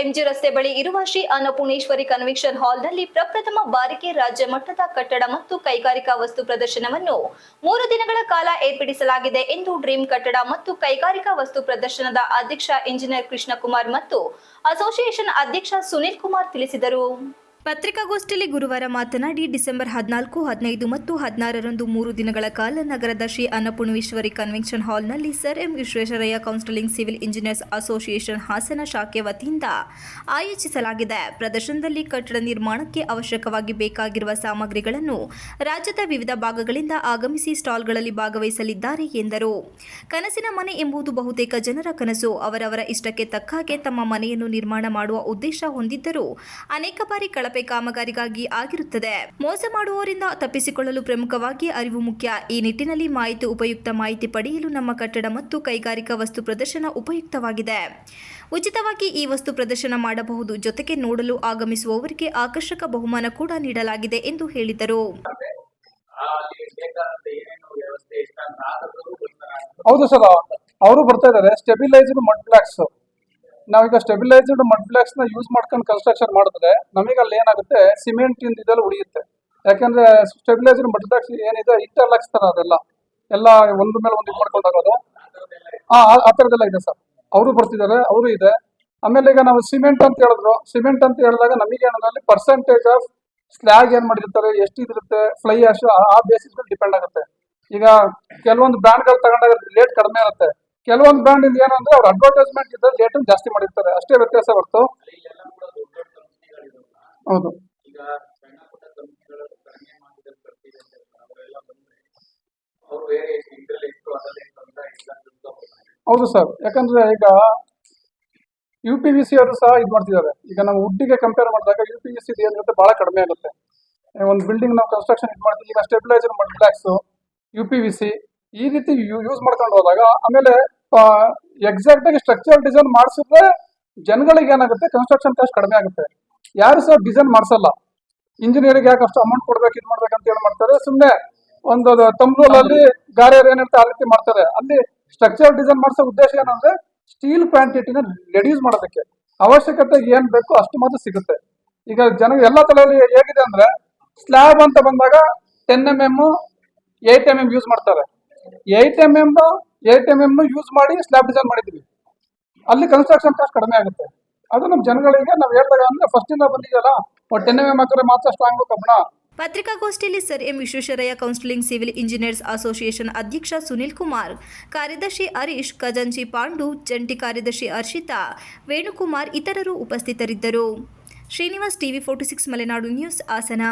MG ರಸ್ತೆ ಬಳಿ ಇರುವ ಶ್ರೀ ಅನ್ನಪೂರ್ಣೇಶ್ವರಿ ಕನ್ವೆನ್ಷನ್ ಹಾಲ್ನಲ್ಲಿ ಪ್ರಪ್ರಥಮ ಬಾರಿಗೆ ರಾಜ್ಯ ಮಟ್ಟದ ಕಟ್ಟಡ ಮತ್ತು ಕೈಗಾರಿಕಾ ವಸ್ತು ಪ್ರದರ್ಶನವನ್ನು ಮೂರು ದಿನಗಳ ಕಾಲ ಏರ್ಪಡಿಸಲಾಗಿದೆ ಎಂದು ಡ್ರೀಮ್ ಕಟ್ಟಡ ಮತ್ತು ಕೈಗಾರಿಕಾ ವಸ್ತು ಪ್ರದರ್ಶನದ ಅಧ್ಯಕ್ಷ ಇಂಜಿನಿಯರ್ ಕೃಷ್ಣಕುಮಾರ್ ಮತ್ತು ಅಸೋಸಿಯೇಷನ್ ಅಧ್ಯಕ್ಷ ಸುನೀಲ್ ಕುಮಾರ್ ತಿಳಿಸಿದರು. ಪತ್ರಿಕಾಗೋಷ್ಠಿಯಲ್ಲಿ ಗುರುವಾರ ಮಾತನಾಡಿ, ಡಿಸೆಂಬರ್ ಹದಿನಾಲ್ಕು, ಹದಿನೈದು ಮತ್ತು ಹದಿನಾರರಂದು ಮೂರು ದಿನಗಳ ಕಾಲ ನಗರದ ಶ್ರೀ ಅನ್ನಪೂರ್ಣೇಶ್ವರಿ ಕನ್ವೆನ್ಷನ್ ಹಾಲ್ನಲ್ಲಿ sir M Visvesvaraya counselling civil engineers association Hassan ಶಾಖೆ ವತಿಯಿಂದ ಆಯೋಜಿಸಲಾಗಿದೆ. ಪ್ರದರ್ಶನದಲ್ಲಿ ಕಟ್ಟಡ ನಿರ್ಮಾಣಕ್ಕೆ ಅವಶ್ಯಕವಾಗಿ ಬೇಕಾಗಿರುವ ಸಾಮಗ್ರಿಗಳನ್ನು ರಾಜ್ಯದ ವಿವಿಧ ಭಾಗಗಳಿಂದ ಆಗಮಿಸಿ ಸ್ಟಾಲ್ಗಳಲ್ಲಿ ಭಾಗವಹಿಸಲಿದ್ದಾರೆ ಎಂದರು. ಕನಸಿನ ಮನೆ ಎಂಬುದು ಬಹುತೇಕ ಜನರ ಕನಸು. ಅವರವರ ಇಷ್ಟಕ್ಕೆ ತಕ್ಕ ಹಾಗೆ ತಮ್ಮ ಮನೆಯನ್ನು ನಿರ್ಮಾಣ ಮಾಡುವ ಉದ್ದೇಶ ಹೊಂದಿದ್ದರೂ, ಅನೇಕ ಬಾರಿ ಕಳಪೆ ಕಾಮಗಾರಿಗಾಗಿ ಆಗಿರುತ್ತದೆ. ಮೋಸ ಮಾಡುವವರಿಂದ ತಪ್ಪಿಸಿಕೊಳ್ಳಲು ಪ್ರಮುಖವಾಗಿ ಅರಿವು ಮುಖ್ಯ. ಈ ನಿಟ್ಟಿನಲ್ಲಿ ಮಾಹಿತಿ ಉಪಯುಕ್ತ ಮಾಹಿತಿ ಪಡೆಯಲು ನಮ್ಮ ಕಟ್ಟಡ ಮತ್ತು ಕೈಗಾರಿಕಾ ವಸ್ತು ಪ್ರದರ್ಶನ ಉಪಯುಕ್ತವಾಗಿದೆ. ಉಚಿತವಾಗಿ ಈ ವಸ್ತು ಪ್ರದರ್ಶನ ಮಾಡಬಹುದು. ಜೊತೆಗೆ ನೋಡಲು ಆಗಮಿಸುವವರಿಗೆ ಆಕರ್ಷಕ ಬಹುಮಾನ ಕೂಡ ನೀಡಲಾಗಿದೆ ಎಂದು ಹೇಳಿದರು. ಹೌದು ಸರ್, ಅವರು ಬರ್ತಾ ಇದಾರೆ ಸ್ಟೆಬಿಲೈಸ್ಡ್ ಮಡ್ ಬ್ಲಾಕ್ಸ್ ನಾವೀಗ ಸ್ಟೆಬಿಲೈಸ್ಡ್ ಮಡ್ ಬ್ಲಾಕ್ಸ್ನ ಯೂಸ್ ಮಾಡ್ಕೊಂಡು ಕನ್ಸ್ಟ್ರಕ್ಷನ್ ಮಾಡಿದ್ರೆ ನಮಗೆ ಅಲ್ಲಿ ಏನಾಗುತ್ತೆ? ಸಿಮೆಂಟ್ ಇಂದ ಇದೆಲ್ಲ ಉಳಿಯುತ್ತೆ. ಯಾಕಂದ್ರೆ ಸ್ಟೆಬಿಲೈಸ್ಡ್ ಮಡ್ ಬ್ಲಾಕ್ಸ್ ಏನಿದೆ? ಇಂಟರ್ ತರ ಅದೆಲ್ಲ. ಎಲ್ಲ ಒಂದ್ರ ಮೇಲೆ ಒಂದು ಮಾಡ್ಕೊಂಡಾಗೋದು ಆ- ಆ ಥರದ್ದೆಲ್ಲ ಇದೆ ಸರ್. ಅವರು ಬರ್ತಿದ್ದಾರೆ, ಅವರು ಇದೆ. ಆಮೇಲೆ ಈಗ ನಾವು ಸಿಮೆಂಟ್ ಅಂತ ಹೇಳಿದ್ರು. ಸಿಮೆಂಟ್ ಅಂತ ಹೇಳಿದಾಗ ನಮಗೆ ಏನಂದ್ರೆ ಪರ್ಸೆಂಟೇಜ್ ಆಫ್ ಸ್ಲ್ಯಾಗ್ ಏನ್ ಮಾಡಿರ್ತಾರೆ? ಎಷ್ಟು ಇದಿರುತ್ತೆ? ಫ್ಲೈ ಆಶ್ ಆ ಬೇಸಿಸ್ ಮೇಲೆ ಡಿಪೆಂಡ್ ಆಗುತ್ತೆ. ಈಗ ಕೆಲವೊಂದು ಬ್ರ್ಯಾಂಡ್ಗಳು ತಗೊಂಡಾಗ ರೇಟ್ ಕಡಿಮೆ ಇರುತ್ತೆ ಕೆಲವೊಂದು ಬ್ರ್ಯಾಂಡ್ ಇಂದ ಏನಂದ್ರೆ ಅವ್ರು ಅಡ್ವರ್ಟೈಸ್ಮೆಂಟ್ ಇದ್ದ ರೇಟ್ ಜಾಸ್ತಿ ಮಾಡಿರ್ತಾರೆ. ಅಷ್ಟೇ ವ್ಯತ್ಯಾಸ ಹೊರತು. ಹೌದು. ಹೌದು ಸರ್ ಯಾಕಂದ್ರೆ ಈಗ ಯು ಪಿ ವಿ ಸಿ ಅವರು ಸಹ ಇದು ಮಾಡ್ತಿದ್ದಾರೆ. ಈಗ ನಾವು ವುಡ್ಡಿಗೆ ಕಂಪೇರ್ ಮಾಡಿದಾಗ ಯು ಪಿ ವಿ ಸಿ ಏನಿರುತ್ತೆ ಬಹಳ ಕಡಿಮೆ ಆಗುತ್ತೆ ಒಂದು ಬಿಲ್ಡಿಂಗ್ ನಾವು ಕನ್ಸ್ಟ್ರಕ್ಷನ್ ಇದು ಮಾಡ್ತೀವಿ, ಈಗ ಸ್ಟೆಬಿಲೈಸರ್ ಮಾಡ್ತೀವಿ ಯು ಪಿ ವಿ ಸಿ ಈ ರೀತಿ ಯೂಸ್ ಮಾಡ್ಕೊಂಡು ಹೋದಾಗ ಆಮೇಲೆ ಎಕ್ಸಾಕ್ಟ್ ಆಗಿ ಸ್ಟ್ರಕ್ಚರ್ ಡಿಸೈನ್ ಮಾಡಿಸಿದ್ರೆ ಜನಗಳಿಗೆ ಏನಾಗುತ್ತೆ? ಕನ್ಸ್ಟ್ರಕ್ಷನ್ ಕಾಸ್ಟ್ ಕಡಿಮೆ ಆಗುತ್ತೆ. ಯಾರು ಸಹ ಡಿಸೈನ್ ಮಾಡಿಸಲ್ಲ. ಇಂಜಿನಿಯರಿಗೆ ಯಾಕೆ ಅಷ್ಟು ಅಮೌಂಟ್ ಕೊಡ್ಬೇಕು, ಇದು ಮಾಡ್ಬೇಕು ಅಂತ ಹೇಳಿ ಮಾಡ್ತಾರೆ. ಸುಮ್ಮನೆ ಒಂದು ತಮ್ಲೂಲಲ್ಲಿ ಗಾರೆ ಏನಿರುತ್ತೆ ಆ ರೀತಿ ಮಾಡ್ತಾರೆ. ಅಲ್ಲಿ ಸ್ಟ್ರಕ್ಚರ್ ಡಿಸೈನ್ ಮಾಡಿಸೋ ಉದ್ದೇಶ ಏನಂದ್ರೆ ಸ್ಟೀಲ್ ಕ್ವಾಂಟಿಟಿನ ರೆಡ್ಯೂಸ್ ಮಾಡೋದಕ್ಕೆ. ಅವಶ್ಯಕತೆ ಏನ್ ಬೇಕು ಅಷ್ಟು ಮಾತ್ರ ಸಿಗುತ್ತೆ. ಈಗ ಜನ ಎಲ್ಲ ತಲೆಯಲ್ಲಿ ಹೇಗಿದೆ ಅಂದ್ರೆ ಸ್ಲ್ಯಾಬ್ ಅಂತ ಬಂದಾಗ ten M M eight M M use ಮಾಡ್ತಾರೆ. Eight M M eight M M use ಮಾಡಿ ಸ್ಲ್ಯಾಬ್ ಡಿಸೈನ್ ಮಾಡಿದ್ವಿ ಅಲ್ಲಿ ಕನ್ಸ್ಟ್ರಕ್ಷನ್ ಕಾಸ್ಟ್ ಕಡಿಮೆ ಆಗುತ್ತೆ. ಅದು ನಮ್ಮ ಜನಗಳಿಗೆ ನಾವು ಹೇಳ್ದಾಗ ಅಂದ್ರೆ ಫಸ್ಟ್ ಇಂದ ಬಂದಿದೆಯಲ್ಲ ಟೆನ್ ಎಂ ಎಂ ಹಾಕಿದ್ರೆ ಮಾತ್ರ ಸ್ಟ್ರಾಂಗ್ ಕಬ್ಬಣ. ಪತ್ರಿಕಾಗೋಷ್ಠಿಯಲ್ಲಿ sir M Visvesvaraya counselling civil engineers association ಅಧ್ಯಕ್ಷ ಸುನಿಲ್ ಕುಮಾರ್, ಕಾರ್ಯದರ್ಶಿ ಹರೀಶ್, ಖಜಾಂಚಿ ಪಾಂಡು, ಜಂಟಿ ಕಾರ್ಯದರ್ಶಿ ಅರ್ಷಿತಾ ವೇಣುಕುಮಾರ್ ಇತರರು ಉಪಸ್ಥಿತರಿದ್ದರು. Srinivas TV forty six Malenadu news Hassan.